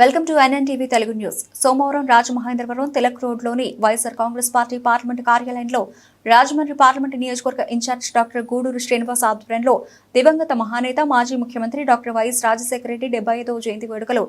Welcome to NNTV Telugu news. సోమవారం రాజమహేంద్రవరం తిలక్ రోడ్లోని YSR Congress party parliament కార్యాలయంలో రాజమండ్రి పార్లమెంట్ నియోజకవర్గ in charge doctor Guduru Srinivas ఆధ్వర్యంలో దివంగత మహానేత మాజీ ముఖ్యమంత్రి డాక్టర్ వైఎస్ రాజశేఖర రెడ్డి డెబ్బై ఐదవ జయంతి వేడుకలు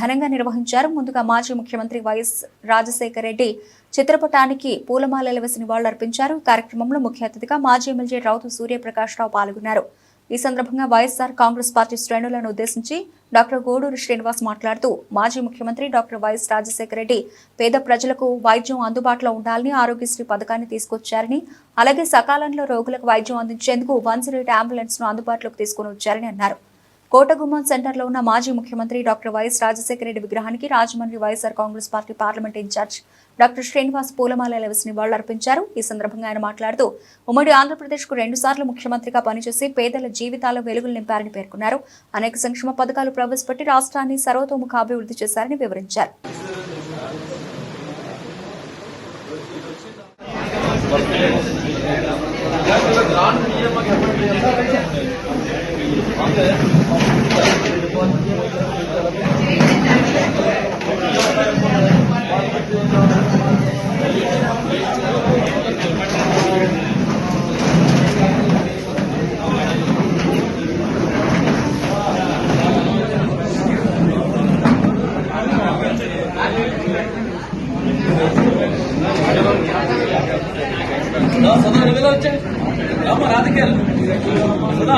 ఘనంగా నిర్వహించారు. ముందుగా మాజీ ముఖ్యమంత్రి వైఎస్ రాజశేఖర రెడ్డి చిత్రపటానికి పూలమాలలు వేసి నివాళులర్పించారు. కార్యక్రమంలో ముఖ్య అతిథిగా మాజీ ఎమ్మెల్యే రౌతు సూర్యప్రకాష్ రావు పాల్గొన్నారు. ఈ సందర్భంగా వైఎస్ఆర్ కాంగ్రెస్ పార్టీ శ్రేణులను ఉద్దేశించి డాక్టర్ గూడూరు శ్రీనివాస్ మాట్లాడుతూ మాజీ ముఖ్యమంత్రి డాక్టర్ వైఎస్ రాజశేఖర రెడ్డి పేద ప్రజలకు వైద్యం అందుబాటులో ఉండాలని ఆరోగ్యశ్రీ పథకాన్ని తీసుకొచ్చారని అలాగే సకాలంలో రోగులకు వైద్యం అందించేందుకు వన్ జీరో ఎయిట్ అంబులెన్స్ను అందుబాటులోకి తీసుకుని వచ్చారని అన్నారు. కోటగుమ్మం సెంటర్లో ఉన్న మాజీ ముఖ్యమంత్రి డాక్టర్ వైఎస్ రాజశేఖర రెడ్డి విగ్రహానికి Rajahmundry YSR Congress party parliament in charge doctor Srinivas పూలమాల వేసి నివాళులర్పించారు ఈ సందర్భంగా ఆయన మాట్లాడుతూ ఉమ్మడి ఆంధ్రప్రదేశ్కు రెండుసార్లు ముఖ్యమంత్రిగా పనిచేసి పేదల జీవితాల్లో వెలుగులు నింపారని పేర్కొన్నారు. అనేక సంక్షేమ పథకాలు ప్రవేశపెట్టి రాష్ట్రాన్ని సర్వతోముఖ అభివృద్ధి చేశారని వివరించారు. సదా రెవెన్యూ వచ్చాయి అమ్మ రాజకీయాలు సదా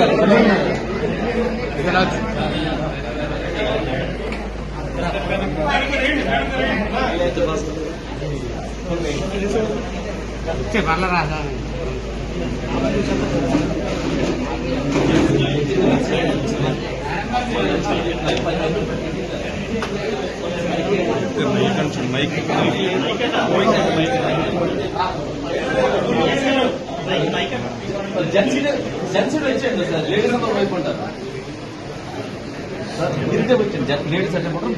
లేడీ కార్పొరేటర్ ఎవరు చెప్తారు? జెంట్స్ జెంట్స్ వచ్చేయండి సార్. లేడీస్ అందరూ వైపు ఉంటారు. సార్ ఇదే వచ్చింది లేడీస్ అంటే మాత్రం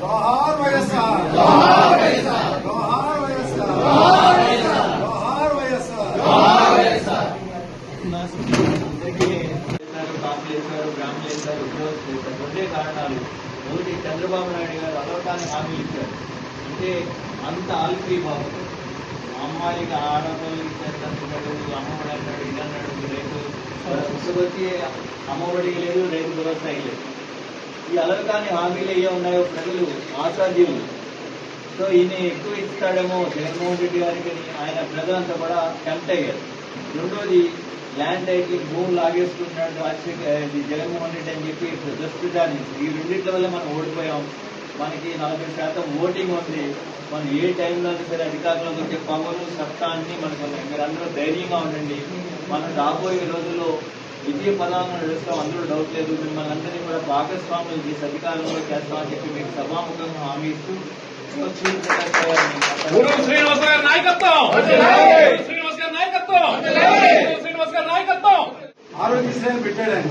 జోహార్ వైఎస్ఆర్ జోహార్ వైఎస్ఆర్ జోహార్ వైఎస్ఆర్ జోహార్ వైఎస్ఆర్ చేశారు కాపులు వేశారు బ్రాహ్మణులు వేశారు ఉద్యోగస్తులు రెండే కారణాలు. ఒకటి చంద్రబాబు నాయుడు గారు అలవటానికి హామీ ఇచ్చారు. అంటే అంత ఆల్ఫీ బాబు. అమ్మాయికి ఆడపిల్లలకి చేస్తాడు అమ్మఒడి అన్నాడు ఇది అన్నాడు రైతు పుస్తకొచ్చి అమ్మఒడి లేదు రైతు వ్యవసాయం లేదు. ఈ అలవటాని హామీలు ఏ ఉన్నాయో ప్రజలు ఆశాజీవులు. సో ఈయన ఎక్కువ ఇస్తాడేమో జగన్మోహన్ రెడ్డి గారికి ఆయన ప్రజలంతా కూడా టెంప్ట్ అయ్యారు. రెండోది ల్యాండ్ టైటిల్ భూములు లాగేసుకుంటున్నాడు రాజశేఖర్ జగన్మోహన్ రెడ్డి అని చెప్పి ప్రస్తుతాన్ని ఈ రెండింటి వల్ల మనం ఓడిపోయాం. మనకి నలభై శాతం ఓటింగ్ ఉంది. మనం ఏ టైంలో సరే అధికారంలోకి వచ్చే పవన్ సత్తా అన్ని మనకు ఉన్నాయి. మీరు అందరూ ధైర్యంగా ఉండండి. మనం రాబోయే రోజుల్లో విజయ పదాలను నడుస్తాం. అందులో డౌట్ లేదు. మిమ్మల్ని అందరినీ కూడా భాగస్వాములు చేసి అధికారంలో చేస్తామని చెప్పి మీకు సభాముఖంగా హామీ ఇస్తూ శ్రీనివాస్ గారి నాయకత్వం! గురు శ్రీనివాస్ గారి నాయకత్వం! గారి నాయకత్వం. ఆరోగ్యశ్రేణి పెట్టాడు ఆయన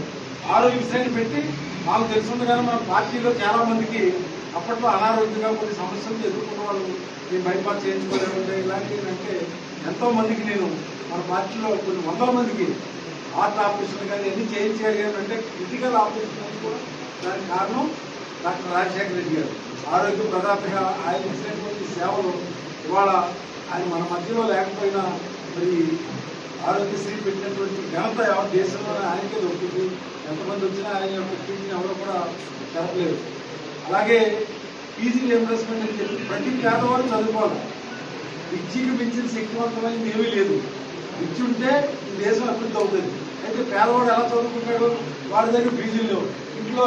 ఆరోగ్యశ్రేణి పెట్టి మాకు తెలుసుండగానే మన పార్టీలో చాలా మందికి అప్పట్లో అనారోగ్యంగా కొన్ని సమస్యలు ఎదుర్కొన్న వాళ్ళు ఈ బైపాస్ చేయించుకోలేమంటే ఇలాంటివి అంటే ఎంతో మందికి నేను మన పార్టీలో కొన్ని వందల మందికి హార్ట్ ఆపరేషన్ కానీ ఎన్ని చేయించగలిగాను అంటే క్రిటికల్ ఆపరేషన్ కూడా దానికి కారణం డాక్టర్ రాజశేఖర రెడ్డి గారు. ఆరోగ్య ప్రదాతగా ఆయన ఇచ్చినటువంటి సేవలు ఇవాళ ఆయన మన మధ్యలో లేకపోయినా మరి ఆరోగ్యశ్రీ పెట్టినటువంటి ఘనత ఎవరి ఆయనకే దొరుకుతుంది. ఎంతమంది వచ్చినా ఆయన యొక్క ఫీజుని ఎవరు కూడా చెప్పలేదు అలాగే పీజీ రియంబర్స్మెంట్ అని చెప్పి ప్రతి పేదవాడు చదువుకోవాలి. విద్యకి మించిన శక్తివంతమైనది ఏమీ లేదు. విద్య ఉంటే ఈ దేశం అభివృద్ధి అవుతుంది. అయితే పేదవాడు ఎలా చదువుకుంటాడు? వాడి దగ్గర ఫీజులు లేవు. ఇంట్లో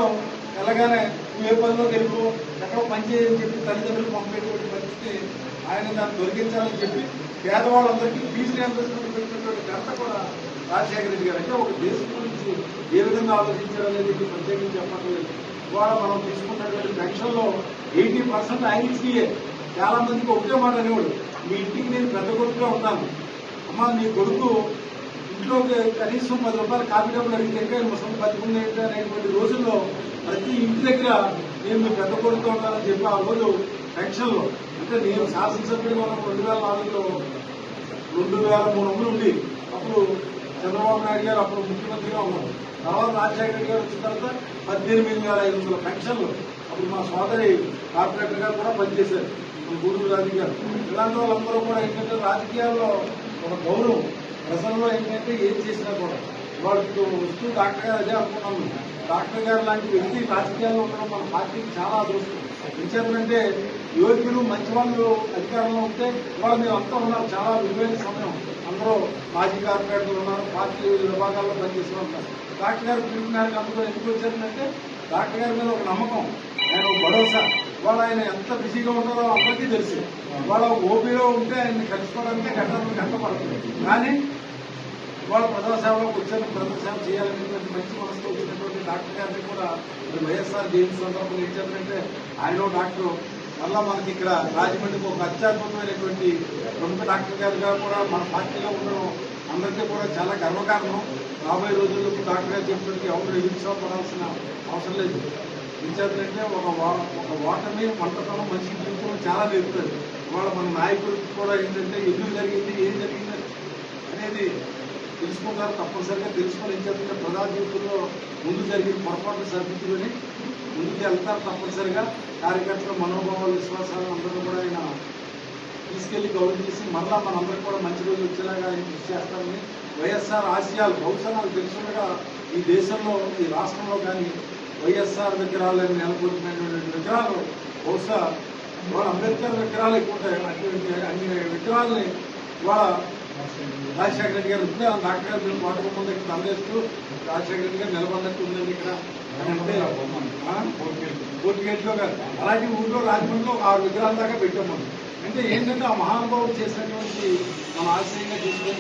వెళ్ళగానే నువ్వు ఏ పనిలోకి వెళ్ళిపో ఎక్కడో పని చేయని చెప్పి తల్లిదండ్రులు పంపేటువంటి పరిస్థితి ఆయన దాన్ని తొలగించాలని చెప్పి పేదవాళ్ళందరికీ ఫీజు రియంబర్స్మెంట్ పెట్టినటువంటి ఘనత కూడా రాజశేఖర రెడ్డి గారు. అంటే ఒక దేశం గురించి ఏ విధంగా ఆలోచించారనేది ప్రత్యేకించి చెప్పట్లేదు ఇవాళ మనం తీసుకున్నటువంటి పెన్షన్లో ఎయిటీ పర్సెంట్ ఆయన ఇచ్చియే చాలా మందికి ఒకటే మాట అనేవాడు మీ ఇంటికి నేను పెద్ద కొడుకుగా ఉన్నాను. అమ్మ నీ కొడుకు ఇంట్లో కనీసం పది రూపాయలు కాఫీ డబ్బులు అడిగితే ఇంకా ముసలి బతికుంది అనేటువంటి రోజుల్లో ప్రతి ఇంటి దగ్గర నేను మీ పెద్ద కొడుకు ఉన్నానని చెప్పి ఆ రోజు పెన్షన్లో అంటే నేను శాసనసభ్యుడిగా ఉన్న రెండు వేల నాలుగులో రెండు వేల మూడు వందలు ఉంది. అప్పుడు చంద్రబాబు నాయుడు గారు అప్పుడు ముఖ్యమంత్రిగా ఉన్నారు. తర్వాత రాజశేఖర రెడ్డి గారు వచ్చిన తర్వాత పద్దెనిమిది వేల ఐదు వందల పెన్షన్లు. అప్పుడు మా సోదరి కార్పొరేటర్ గారు కూడా పనిచేశారు. గూడూరు రాజు గారు. ఇలాంటి వాళ్ళందరూ కూడా ఏంటంటే రాజకీయాల్లో ఒక గౌరవం. ప్రజల్లో ఏంటంటే ఏం చేసినా కూడా వాడు వస్తూ డాక్టర్ గారు అదే అనుకున్నాం డాక్టర్ గారు లాంటి వ్యక్తి రాజకీయాల్లో ఉండడం మన పార్టీకి చాలా అదృష్టం. ఎందుకంటే యోగ్యులు మంచి వాళ్ళు అధికారంలో ఉంటే వాళ్ళు మేము అంతా ఉన్నారు. చాలా విలువైన సమయం. అందరూ మాజీ కార్పొరేటర్లు ఉన్నారు. పార్టీ విభాగాల్లో పనిచేస్తూ ఉంటారు. డాక్టర్ గారు పిలుపు అందులో ఎందుకు వచ్చారంటే డాక్టర్ గారి మీద ఒక నమ్మకం. ఆయన భరోసా. వాళ్ళు ఆయన ఎంత బిజీగా ఉంటారో అందరికీ తెలుసు. వాళ్ళ ఓపీలో ఉంటే ఆయన్ని కలుసుకోవడానికి గంట గంట పడుతుంది కానీ వాళ్ళ ప్రజాసేవలోకి వచ్చారు ప్రజాసేవ చేయాలనేటువంటి మంచి మనసుతో వచ్చినటువంటి డాక్టర్ గారిని కూడా మరి వైఎస్ఆర్ జయంతి సందర్భంగా ఇచ్చారంటే ఆయన డాక్టర్. మళ్ళా మనకి ఇక్కడ రాజమండ్రికి ఒక అత్యద్భుతమైనటువంటి ప్రముఖ డాక్టర్ గారుగా కూడా మన పార్టీలో ఉండడం అందరికీ కూడా చాలా గర్వకారణం. రాబోయే రోజుల్లో డాక్టర్ గారు చెప్పినట్టు ఎవరు నిరుత్సాహపడాల్సిన అవసరం లేదు. ఎందుకంటే ఒక వా- ఒక ఓటమి వంటతనం మంచి జీవితం చాలా నేర్పుతుంది ఇవాళ మన నాయకుడికి కూడా ఏంటంటే ఎందుకు జరిగింది ఏం జరిగింది అనేది తెలుసుకుంటారు తప్పనిసరిగా తెలుసుకొని ఏం ప్రజా జీవితంలో ముందు జరిగిన పొరపాట్లు సరిదిద్దుకొని ముందుకు వెళ్తారు తప్పనిసరిగా. కార్యకర్తల మనోభావాలు విశ్వాసాలు అందరూ కూడా ఆయన తీసుకెళ్ళి గౌరవించేసి మరలా మనందరికీ కూడా మంచి రోజులు వచ్చేలాగా ఆయన కృషి చేస్తామని వైఎస్ఆర్ ఆశయాలు బహుశా నాకు తెలుసుండగా ఈ దేశంలో ఈ రాష్ట్రంలో కానీ వైఎస్ఆర్ విగ్రహాలను నెలకొల్పినటువంటి విగ్రహాలు బహుశా అంబేద్కర్ విగ్రహాలు ఎక్కువ ఉంటాయి. అటువంటి అన్ని విగ్రహాలని వాళ్ళ రాజశేఖర రెడ్డి గారు ఉంటే ఆ డాక్టర్ గారు మీరు కోటకు ముందు ఇక్కడ అందజేస్తూ రాజశేఖర రెడ్డి గారు నిలబడినట్టు ఉందండి ఇక్కడ. కోర్టు గేట్లో గారు అలాంటి ఊళ్ళో రాజమండ్రిలో ఆరు విగ్రహాల దాకా పెట్టాం మనం. అంటే ఏంటంటే ఆ మహానుభావులు చేసినటువంటి మన ఆశ్రయంగా తీసుకొని